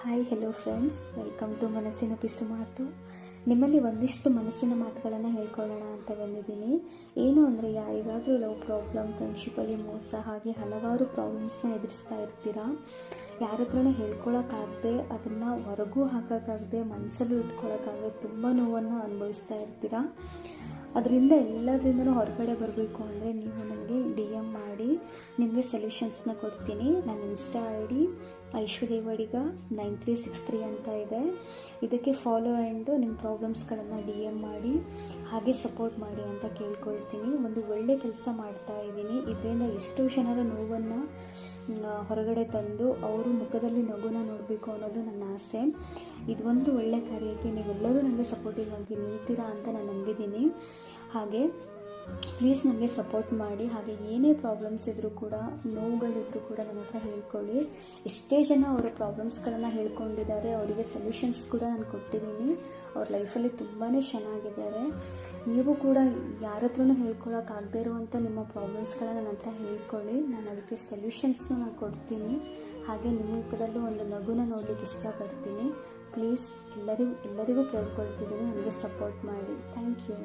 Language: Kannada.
Hi hello friends welcome to ಮನಸ್ಸಿನ ಪಿಸು ಮಾತು ನಿಮ್ಮಲ್ಲಿ ಒಂದಿಷ್ಟು ಮನಸ್ಸಿನ ಮಾತುಗಳನ್ನು ಹೇಳ್ಕೊಳ್ಳೋಣ ಅಂತ ಬಂದಿದ್ದೀನಿ. ಏನು ಅಂದರೆ ಯಾರಿಗಾದರೂ ಲವ್ ಪ್ರಾಬ್ಲಮ್ ಫ್ರೆಂಡ್ಶಿಪ್ಪಲ್ಲಿ ಮೋಸ, ಹಾಗೆ ಹಲವಾರು ಪ್ರಾಬ್ಲಮ್ಸ್ನ ಎದುರಿಸ್ತಾ ಇರ್ತೀರಾ? ಯಾರ ಹತ್ರನೇ ಹೇಳ್ಕೊಳಕ್ಕಾಗದೆ, ಅದನ್ನು ಹೊರಗೂ ಹಾಕೋಕ್ಕಾಗದೆ ಮನಸ್ಸಲ್ಲೂ ಇಟ್ಕೊಳ್ಳೋಕ್ಕಾಗದೆ ತುಂಬ ನೋವನ್ನು ಅನುಭವಿಸ್ತಾ ಇರ್ತೀರಾ? ಅದರಿಂದ ಎಲ್ಲದರಿಂದನೂ ಹೊರಗಡೆ ಬರಬೇಕು ಅಂದರೆ ನೀವು ನನಗೆ ನಿಮಗೆ ಸೊಲ್ಯೂಷನ್ಸ್ನ ಕೊಡ್ತೀನಿ. ನನ್ನ Insta I D Aishwaryavadiga nine three six three ಅಂತ ಇದೆ. ಇದಕ್ಕೆ ಫಾಲೋ ಆ್ಯಂಡು ನಿಮ್ಮ ಪ್ರಾಬ್ಲಮ್ಸ್ಗಳನ್ನು ಡಿ ಎಂ ಮಾಡಿ, ಹಾಗೆ ಸಪೋರ್ಟ್ ಮಾಡಿ ಅಂತ ಕೇಳ್ಕೊಳ್ತೀನಿ. ಒಂದು ಒಳ್ಳೆ ಕೆಲಸ ಮಾಡ್ತಾ ಇದ್ದೀನಿ. ಇದರಿಂದ ಎಷ್ಟೋ ಜನರ ನೋವನ್ನು ಹೊರಗಡೆ ತಂದು ಅವರ ಮುಖದಲ್ಲಿ ನಗುನ ನೋಡಬೇಕು ಅನ್ನೋದು ನನ್ನ ಆಸೆ. ಇದೊಂದು ಒಳ್ಳೆ ಕಾರ್ಯಕ್ಕೆ ನೀವೆಲ್ಲರೂ ನನಗೆ ಸಪೋರ್ಟಿವ್ ಆಗಿ ನಿಲ್ತೀರಾ ಅಂತ ನಾನು ನಂಬಿದ್ದೀನಿ. ಹಾಗೆ ಪ್ಲೀಸ್ ನನಗೆ ಸಪೋರ್ಟ್ ಮಾಡಿ. ಹಾಗೆ ಏನೇ ಪ್ರಾಬ್ಲಮ್ಸ್ ಇದ್ದರೂ ಕೂಡ, ನೋವುಗಳಿದ್ರೂ ಕೂಡ ನನ್ನ ಹತ್ರ ಹೇಳ್ಕೊಳ್ಳಿ. ಎಷ್ಟೇ ಜನ ಅವರ ಪ್ರಾಬ್ಲಮ್ಸ್ಗಳನ್ನು ಹೇಳ್ಕೊಂಡಿದ್ದಾರೆ, ಅವರಿಗೆ ಸೊಲ್ಯೂಷನ್ಸ್ ಕೂಡ ನಾನು ಕೊಟ್ಟಿದ್ದೀನಿ. ಅವ್ರ ಲೈಫಲ್ಲಿ ತುಂಬಾ ಚೆನ್ನಾಗಿದ್ದಾರೆ. ನೀವು ಕೂಡ ಯಾರ ಹತ್ರನೂ ಹೇಳ್ಕೊಳ್ಳೋಕ್ಕಾಗದೇ ಇರುವಂಥ ನಿಮ್ಮ ಪ್ರಾಬ್ಲಮ್ಸ್ಗಳನ್ನ ನನ್ನ ಹತ್ರ ಹೇಳ್ಕೊಳ್ಳಿ. ನಾನು ಅದಕ್ಕೆ ಸೊಲ್ಯೂಷನ್ಸ್ನ ನಾನು ಕೊಡ್ತೀನಿ. ಹಾಗೆ ನಿಮ್ಮ ಮುಖದಲ್ಲೂ ಒಂದು ನಗುನ ನೋಡಲಿಕ್ಕೆ ಇಷ್ಟಪಡ್ತೀನಿ. ಪ್ಲೀಸ್ ಎಲ್ಲರಿಗೂ ಎಲ್ಲರಿಗೂ ಕೇಳ್ಕೊಳ್ತಿದ್ದೀನಿ. ನನಗೆ ಸಪೋರ್ಟ್ ಮಾಡಿ. Thank you